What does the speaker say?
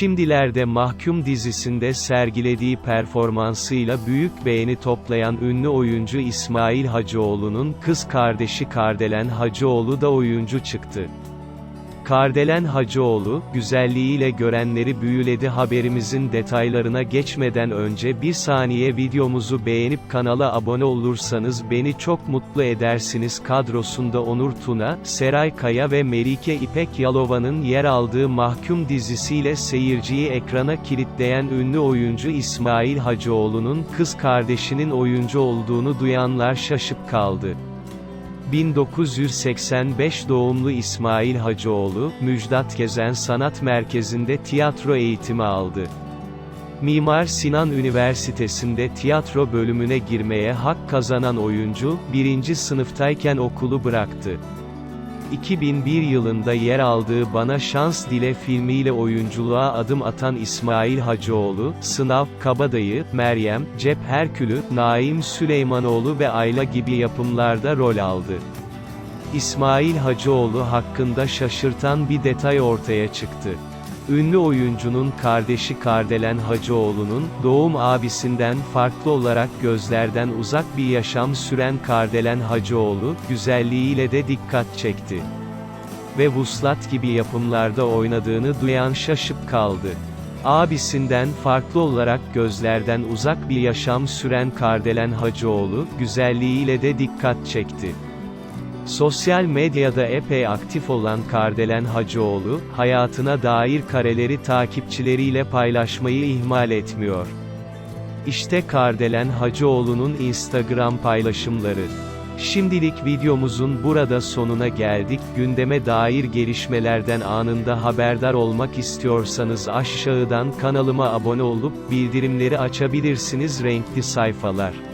Şimdilerde Mahkum dizisinde sergilediği performansıyla büyük beğeni toplayan ünlü oyuncu İsmail Hacıoğlu'nun kız kardeşi Kardelen Hacıoğlu da oyuncu çıktı. Kardelen Hacıoğlu, güzelliğiyle görenleri büyüledi haberimizin detaylarına geçmeden önce bir saniye videomuzu beğenip kanala abone olursanız beni çok mutlu edersiniz kadrosunda Onur Tuna, Seray Kaya ve Melike İpek Yalova'nın yer aldığı Mahkum dizisiyle seyirciyi ekrana kilitleyen ünlü oyuncu İsmail Hacıoğlu'nun kız kardeşinin oyuncu olduğunu duyanlar şaşıp kaldı. 1985 doğumlu İsmail Hacıoğlu, Müjdat Gezen Sanat Merkezi'nde tiyatro eğitimi aldı. Mimar Sinan Üniversitesi'nde tiyatro bölümüne girmeye hak kazanan oyuncu, birinci sınıftayken okulu bıraktı. 2001 yılında yer aldığı Bana Şans Dile filmiyle oyunculuğa adım atan İsmail Hacıoğlu, Sınav, Kabadayı, Meryem, Cep Herkülü, Naim Süleymanoğlu ve Ayla gibi yapımlarda rol aldı. İsmail Hacıoğlu hakkında şaşırtan bir detay ortaya çıktı. Ünlü oyuncunun kardeşi Kardelen Hacıoğlu'nun, doğum abisinden farklı olarak gözlerden uzak bir yaşam süren Kardelen Hacıoğlu, güzelliğiyle de dikkat çekti. Ve Vuslat gibi yapımlarda oynadığını duyan şaşıp kaldı. Abisinden farklı olarak gözlerden uzak bir yaşam süren Kardelen Hacıoğlu, güzelliğiyle de dikkat çekti. Sosyal medyada epey aktif olan Kardelen Hacıoğlu, hayatına dair kareleri takipçileriyle paylaşmayı ihmal etmiyor. İşte Kardelen Hacıoğlu'nun Instagram paylaşımları. Şimdilik videomuzun burada sonuna geldik. Gündeme dair gelişmelerden anında haberdar olmak istiyorsanız aşağıdan kanalıma abone olup bildirimleri açabilirsiniz renkli sayfalar.